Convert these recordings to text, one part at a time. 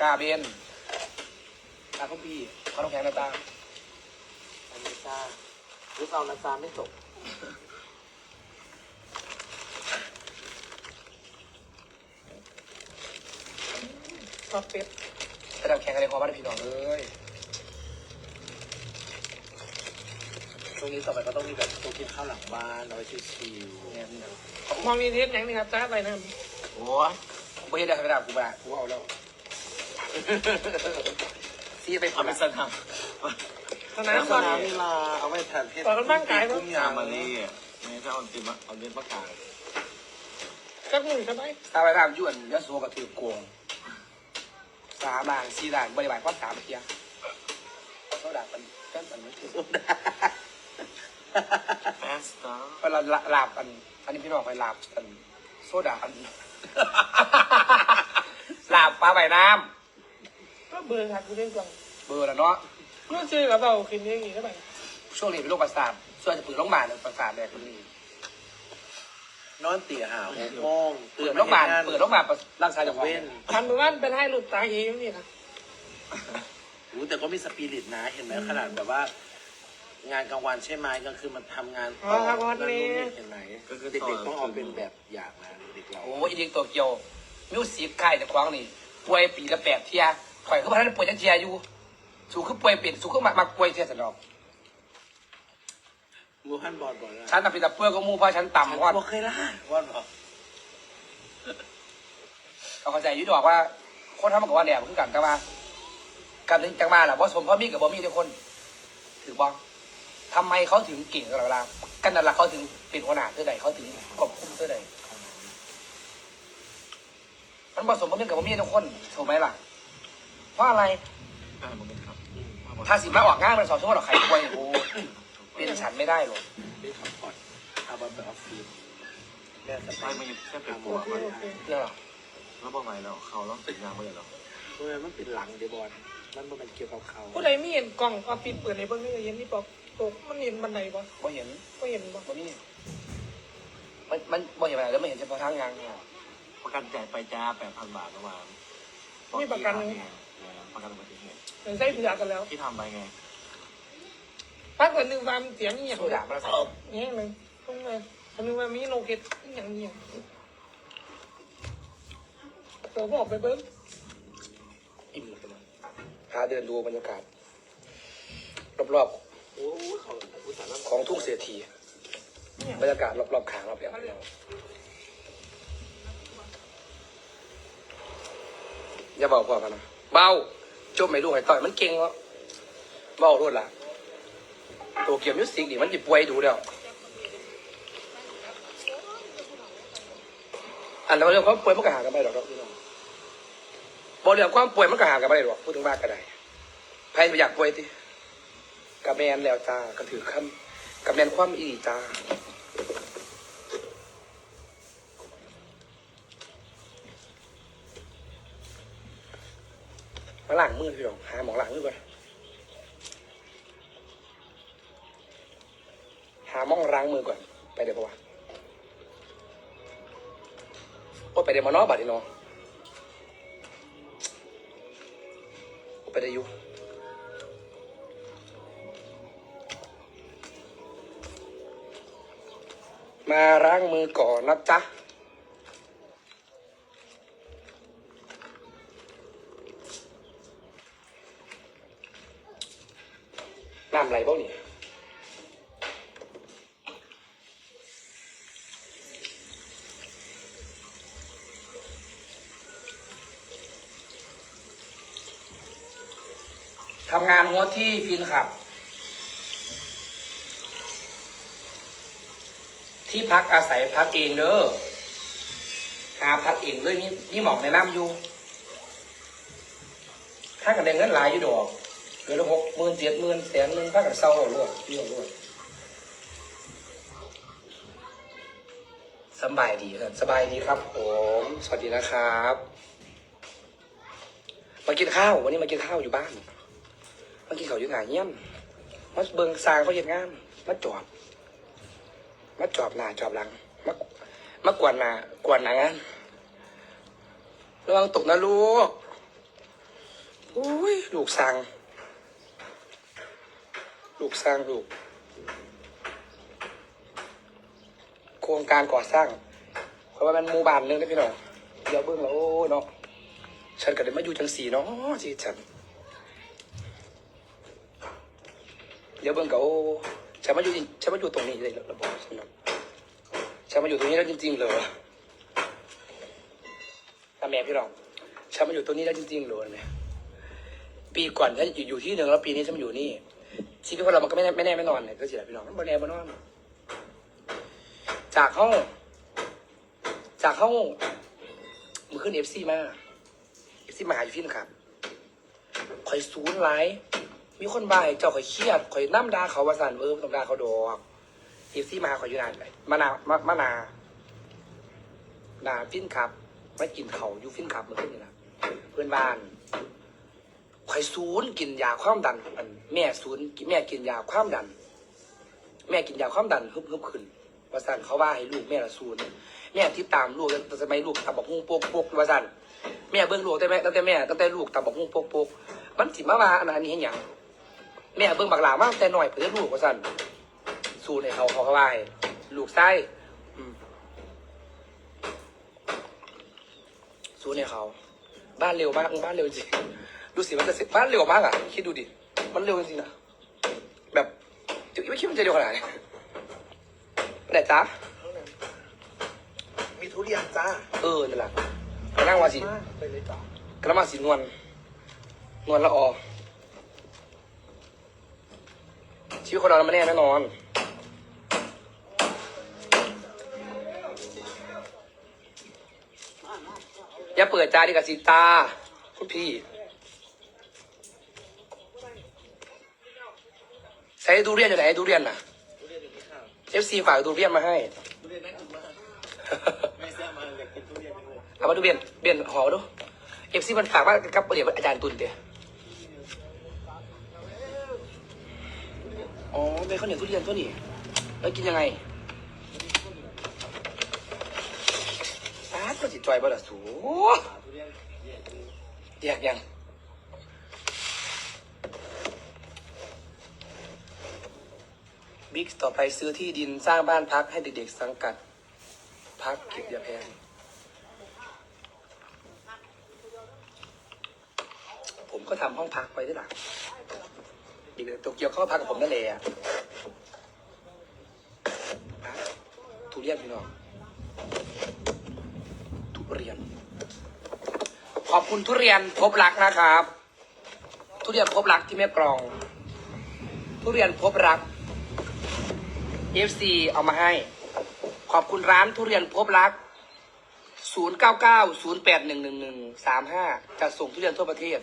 กาเบนตาเขาพี่เขาต้องแข็งนะตาอันนี้ซ่าหรือเอานาซาไม่จบชอบเป็ดถ้าเราแข่งกันในความว่าพี่น้องเอ้ยตรงนี้ต่อไปก็ต้องมีแบบโต๊ะกินข้าวหลังบ้านเอาไว้ชิวเนี่ยนี่นะมองมีเทสอย่างนี้ครับจ้าไปนะครับๆโอ้ยผมไม่ได้กระดาษกูบ้ากูเอาแล้ว ซีไปเอาไปสนามสนามสก่อนนามกีฬาเอาไว้แทนเพชรออกกำลังกายมั้ยกุ้งงายามมาลี่ไม่ใช่เอาติมเอาเล่นประกาศสักหนึ่งใช่ไหมตาไปตามยวนยะโสกับถือโกงสามด่างสี่ด่างบริบาลความสามเทียเขาด่ากันกันมันไม่ถูกแฟนสตาร์เวลาลาบอัน อันนี้พี่น้องไปลาบอัน โซดาอันลาบปลาใบน้ ก็เบอร์ครับกูเล่นกล่องำเบอร์ละเนาะเมื่อซื้อกับเราคืนนี้อย่างนี้ก็ไปช่วงนี้เป็นโรคประสาท ส่วนจะเปิดโรงพยาบาลเลยประสาทแดกคนนี้นอนเตี่ยหาหกโมงเปิดโรงพยาบาลเปิดโรงพยาบาลรักษาจากเว้เว้นนทำดูว่าเป็นให้หลุดตาเองนี่นะรู้แต่ก็มีสปิริตนะ เห็นไหมขนาดแบบว่า งานกลางวันใช่ไหมกลางคืนมันทำงานต่อนั่นนู่นนี่เห็นไหมเด็กๆต้องเอาเป็นแบบอย่างนะเด็กเราโอ้ยอีเด็กตัวเกียวมิวสิกไข่จากควางนี่ป่วยปีละแปดเทีย ข่อยก็พันป่วยจังเทียอยู่ สูคือป่วยเป็นสูคือมักมักป่วยเทียสนอกมูฮันบอลบอลนะฉันน่ะเป็นแต่ป่วยก็มู่เพราะฉันต่ำว่าว่าบอกเคยล่ะว่าบอกเขาเข้าใจอยุดอกว่า คนทำมันกับว่าแหลมคือกันแต่ว่าการถึงจังมาแหละว่าสมพ่อมีกับบ่มีทุกคน ถือบ้องทำไมเขาถึงเก่งตลอดเวลากันนั่นแหละเขาถึงเป็นหัวหน้าเท่าใดเขาถึงควบคุมเท่าใดมันผสมพ่อมีกับบ่มีทุกคนถูกไหมล่ะ เพราะอะไรได้เหมือนกันครับถ้าสิมาออกงานเป็นสองชั่วโมงหรอกใครป่วยโอ้เป็นฉันไม่ได้หรอกได้ขับผ่อนเอาบอลไปออฟฟิศแม่สไปบายไม่แค่เป็นโอตัวเคมันโอเคเรื่องหรอแล้วบอกไงแล้วเขาต้องติดยางไปเลยหรอเมื่อมันเป็นหลังเดบอลมันมันเกี่ยวกับเขาผู้ใดไม่เห็นกล่องออฟฟิศเปิดในเบื้องนี้เห็นนี่บอกตกมันเห็นบันไดปะบ่เห็นก็เห็นปะบ่มีมันมันบ่เห็นอะไรแล้วไม่เห็นเฉพาะทางงานเนี่ยประกันจ่ายไปจ้าแปดพันบาทประมาณประกัน อุบัติเหตุเห็นไส้เผือกกันแล้วที่ทำไปไงพักก่อนหนึ่งวันเสียงเงียบโซดามาแล้วใส่เนี่ยเลยต้องเลยอันนึงว่ามีโลเกตอย่างเงียบตัวบอกไปเบิ้งอิ่มเลยนะพาเดินดูบรรยากาศรอบโอ้เขาอุตส่าห์ๆของทุ่งเศรษฐีเนี่ยบรรยากาศรอบๆขางรอบแบบอย่าเบาพอกันนะเบา จมไม่รู้ไอ้ต่อยมันเก่งวะเบารวดละตัวเกี่ยวมิวสิกนี่มันจิป่วยดูแล้วอันเราเรื่องความป่วยมันก็หากันไปหรอกครับพี่น้องบอกเรื่องความป่วยมันก็หากันไปหรอกพูดถึงมากก็ได้ใครไปอยากป่วยติกับแมนแล้วจ้าก็ถือคำกับแมนความอีจ้า มาล้างมือพี่น้องหาหมองล้างมือก่อนหาหมองล้างมือก่อน ไปเดี๋ยวปะวะโอ้ไปเดี๋ยวมานอบัดนี่เนาะโอ้ยไปเดี๋ยวอยู่มาล้างมือก่อนนะจ๊ะ น้ำไหลบ้างนี่ทำงานหัวที่ฟินขับ ที่พักอาศัยพักเองเด้อหาพักเองเลยนี่นี่หมอกในน้ำอยู่ ถ้ากันได้เงินหลายอยู่ดอก เกินหกหมื่นเจ็ดหมื่นแสนหนึ่งถ้ากันเศร้าเอารวดเที่ยวรวดสบายดีครับสบายดีครับผมสวัสดีนะครับ มากินข้าว วันนี้มากินข้าวอยู่บ้านมากินข้าวอยู่หนาเยี่ยมมาเบิงซางเขาเห็นงานมาจอบมาจอบหน้าจอบหลังมามากวนหน้ากวนหน้างานระวังตกนะลูกอุ้ยลูกสร้าง ลูกสร้างลูก โครงการก่อสร้างเพราะว่ามันหมู่บ้านนึงได้พี่น้องเดี๋ยวเบิ่งแล้วโอ้เนาะฉันก็เลยมาอยู่จังสีเนาะสิฉันเดี๋ยวเบิ่งก็โอ้ฉันมาอยู่จริงฉันมาอยู่ตรงนี้เลยระบอกฉันเนาะฉันมาอยู่ตรงนี้แล้วจริง ๆ เหรอตาแม่พี่น้องฉันมาอยู่ตรงนี้แล้วจริงๆเหรอเนี่ยปีก่อนฉันอยู่อยู่ที่หนึ่งแล้วปีนี้ฉันมาอยู่นี่ ชีวิตของเรามันก็ไม่แน่ไม่แน่ไม่นอนเนี่ยก็เสียพี่น้องมันบ่แน่บ่นอน จากห้อง จากห้องมือขึ้นเอฟซีมาเอฟซีมาหาอยู่ฟินครับข่อยศูนย์ไลายมีคนบ่ายเจ้าข่อยเครียดข่อยน้ำดาเขาว่าสันเออต้องดาเขาดอกเอฟซีมาหาข่อยอยู่นานเลยมานามามานานาฟินครับไม่กินเขาอยู่ฟินครับมือขึ้นนี่นะเพื่อนบ้าน ข่อยศูนย์กินยาความดันอันแม่ศูนย์แม่กินยาความดัน แม่กินยาความดันฮึบฮึบขึ้นว่าสันเขาว่าให้ลูกแม่ละศูนย์แม่ติดตามลูกตั้งแต่สมัยลูกตับบักฮุ้งโปกโปกว่าสันแม่เบิ่งลูกแต่แม่ตั้งแต่แม่ตั้งแต่ลูกตับบักฮุ้งโปกโปกมันสิมาว่าอันนั้นอันนี้เห็นยังแม่เบิ่งบักหลามาตั้งแต่น้อยเพื่อลูกว่าสันศูนย์ให้เขาเขาเขาว่าให้ลูกไส้ศูนย์ให้เขา บ้านเร็วมากบ้านเร็วจริง ดูสิมันจะเสร็จบ้านเร็วมากอะ คิดดูดิ มันเร็วจริงๆนะแบบไม่คิดว่ามันจะเร็วขนาดนี้ไหนจ๊ะมีทุเรียนจ้าเออนั่นแหละกำลังว่าสิมาไปเลยจ้ากำลังว่าสินวลนวลละออชีวิตคนเรามันไม่แน่แน่นอนอย่าเปิดจาดีกับสีตา คุณพี่ ช้ดูเรียนอยู่ไหนดูเรียนน่ะทุเรียนอยู่ที่ข้าวเอฟซีฝากดูเรียนมาให้ทุเรียนน่ากินมากไม่แซ่บมาอยากกินทุเรียนด้วยเอามาดูเบียนเบียนหอดูเอฟซีมันฝากว่ากับเดี๋ยวอาจารย์ตุนเดียอ๋อเบคอนเหนียวทุเรียนตัวนี้แล้วกินยังไงอ้าวก็จิตจอยบ่ล่ะสูทุเรียนเย็นแยกยังิ๊กต่อไปซื้อที่ดินสร้างบ้านพักให้เด็กๆสังกัด พักเก็บยาแพง ผมก็ทำห้องพักไว้ด้วยหลังเด็กๆโตเกียวเข้าพักกับผมนั่นแหละทุเรียนพี่น้องทุเรียน ขอบคุณทุเรียนพบรักนะครับ ทุเรียนพบรักที่แม่กรอง ทุเรียนพบรัก FC เอามาให้ ขอบคุณร้านทุเรียนพบรัก 0 9 9 0 8 1 1 1 3 5จะส่งทุเรียนทั่วประเทศ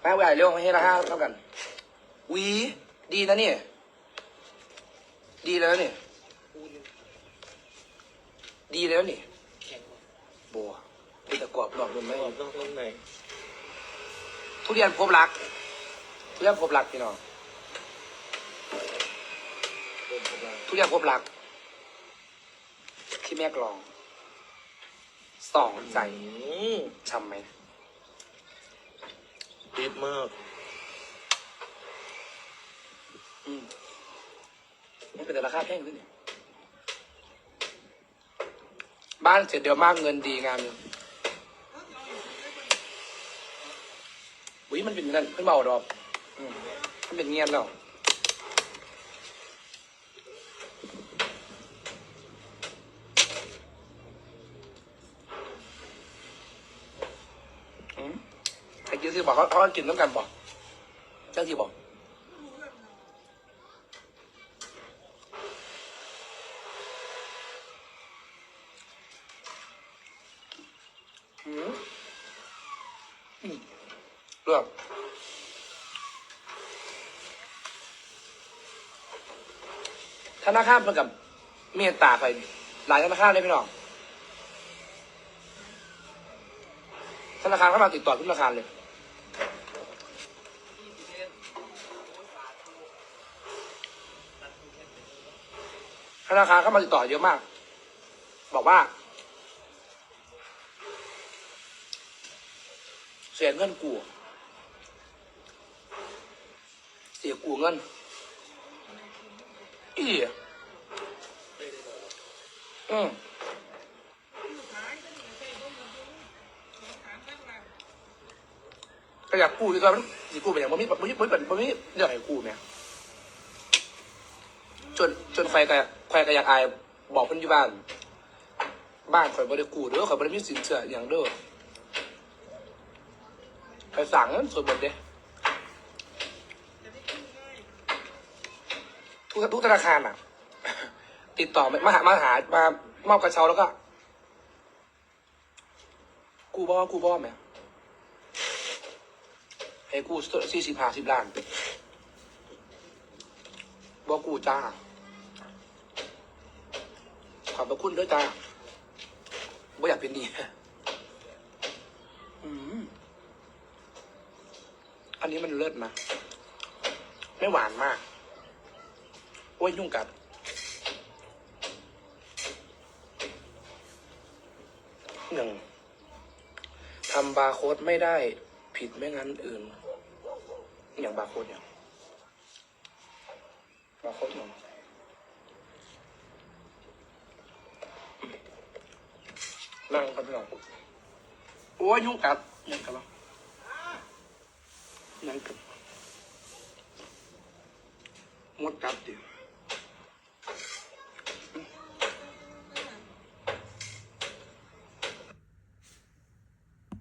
แม่ใหญ่เร็วมาให้ละห้าเท่ากันหวีดีนะเนี่ย ดีแล้วเนี่ย ดีแล้วนี่แข็งบัวเป็นตะกรอบหลอกมันไหมกรอบนอกนุ่มในทุเรียนพบรักทุเรียนพบรักพี่น้อง เดินเข้ามาทุเรียนพบรัก ที่แม่กลองสองใจอืมช้ำไหมติดมาก อืมมันเป็นแต่ราคาแพงขึ้นเนี่ยบ้านเสร็จเดี๋ยวมากเงินดีงามอุ้ยมันเป็นนั่นเพิ่งเบาดอกอืมมันเป็นเงียบแล้วอืมไอ้ กินสิบอกเขาเขากินต้องกันบอกเจ้าที่บอกอืมอืมเรื่องธนาคารเพื่อนกับเมตตาไปหลายธนาคารเลยพี่น้องธนาคารเข้ามาติดต่อทุกธนาคารเลย นาคารเข้ามาติดต่อเยอะมาก บอกว่า เสียเงินกูเสียกูเงินอีอืมก็อยากกู้ดีกว่ามันสิกู้ไปอย่างบ่มีบ่มีบ่มีบ่มีเรื่องให้กู้แหม่ จนจนไฟก็ไฟก็อยากอายบอกเพิ่นอยู่บ้าน บ้านข่อยบ่ได้กู้เด้อข่อยบ่ได้มีสินเชื่ออย่างเด้อไปสั่งเงินส่วนหมดเด้ทุกทุกธนาคารอะ ติดต่อมาหามาหามามอบกระเช้าแล้วก็ กู้บ่กู้บ่แม่ให้กู้สี่สิบห้าสิบล้านบ่กู้จ้า ขอบพระคุณด้วยจ้าไม่อยากเป็นหนี้อืมอันนี้มันเลิศนะ ไม่หวานมาก โอ้ยยุ่งกัดหนึ่งทำบาร์โค้ดไม่ได้ผิดไม่งั้นอื่น อย่างบาร์โค้ดอย่างบาร์โค้ดอย่าง นั่งครับพี่น้องโอ้ยยุงกัดยังกับยังกัดงดกัดดิ